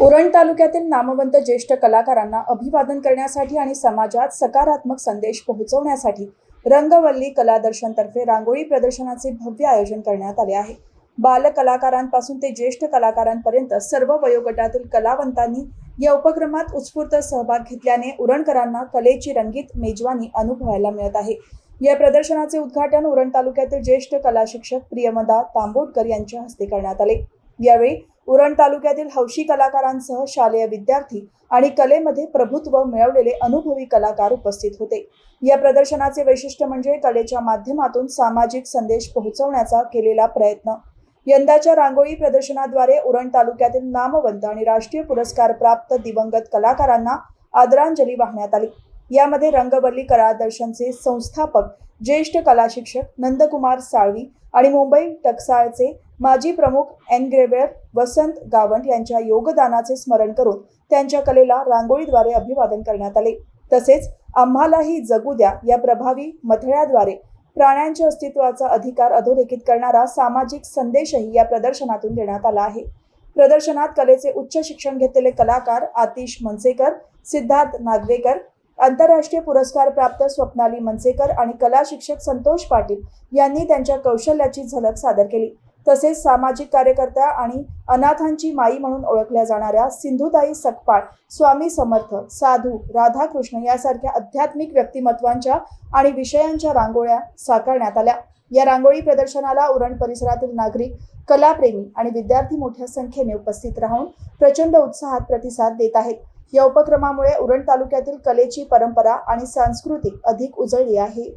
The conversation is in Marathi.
उरण तालुक्यातील नामवंत ज्येष्ठ कलाकारांना अभिवादन करण्यासाठी आणि समाजात सकारात्मक संदेश पोहोचवण्यासाठी रंगवल्ली कलादर्शनतर्फे रांगोळी प्रदर्शनाचे भव्य आयोजन करण्यात आले आहे. बाल कलाकारांपासून ते ज्येष्ठ कलाकारांपर्यंत सर्व वयोगटातील कलावंतांनी या उपक्रमात उत्स्फूर्त सहभाग घेतल्याने उरणकरांना कलेची रंगीत मेजवानी अनुभवायला मिळत आहे. या प्रदर्शनाचे उद्घाटन उरण तालुक्यातील ज्येष्ठ कला शिक्षक प्रियमदा तांबोडकर यांच्या हस्ते करण्यात आले. यावेळी उरण तालुक्यातील हौशी कलाकारांसह शालेय विद्यार्थी आणि कलेमध्ये प्रभुत्व मिळवलेले अनुभवी कलाकार उपस्थित होते. या प्रदर्शनाचे वैशिष्ट्य म्हणजे कलेच्या माध्यमातून सामाजिक संदेश पोहोचवण्याचा केलेला प्रयत्न. यंदाच्या रांगोळी प्रदर्शनाद्वारे उरण तालुक्यातील नामवंत आणि राष्ट्रीय पुरस्कार प्राप्त दिवंगत कलाकारांना आदरांजली वाहण्यात आली. यामध्ये रंगवल्ली कलादर्शनचे संस्थापक ज्येष्ठ कला शिक्षक नंदकुमार साळवी आणि मुंबई टकसाळचे माजी प्रमुख एनग्रेव्हर वसंत गावंट यांच्या योगदानाचे स्मरण करून त्यांच्या कलेला रांगोळीद्वारे अभिवादन करण्यात आले. तसेच आम्हालाही जगू द्या या प्रभावी मथळ्याद्वारे प्राण्यांच्या अस्तित्वाचा अधिकार अधोरेखित करणारा सामाजिक संदेशही या प्रदर्शनातून देण्यात आला आहे. प्रदर्शनात कलेचे उच्च शिक्षण घेतलेले कलाकार आतिश मनसेकर सिद्धार्थ नागवेकर आंतरराष्ट्रीय पुरस्कार प्राप्त स्वप्नाली मनसेकर आणि कला शिक्षक संतोष पाटील यांनी त्यांच्या कौशल्याची झलक सादर केली. तसेच सामाजिक कार्यकर्त्या आणि अनाथांची माई म्हणून ओळखल्या जाणाऱ्या सिंधुताई सकपाळ स्वामी समर्थ साधू राधाकृष्ण यासारख्या आध्यात्मिक व्यक्तिमत्वांच्या आणि विषयांच्या रांगोळ्या साकारण्यात आल्या. या रांगोळी प्रदर्शनाला उरण परिसरातील नागरिक कलाप्रेमी आणि विद्यार्थी मोठ्या संख्येने उपस्थित राहून प्रचंड उत्साहात प्रतिसाद देत आहेत. या उपक्रमामुळे उरण तालुक्यातील कलेची परंपरा आणि संस्कृती अधिक उजळली आहे.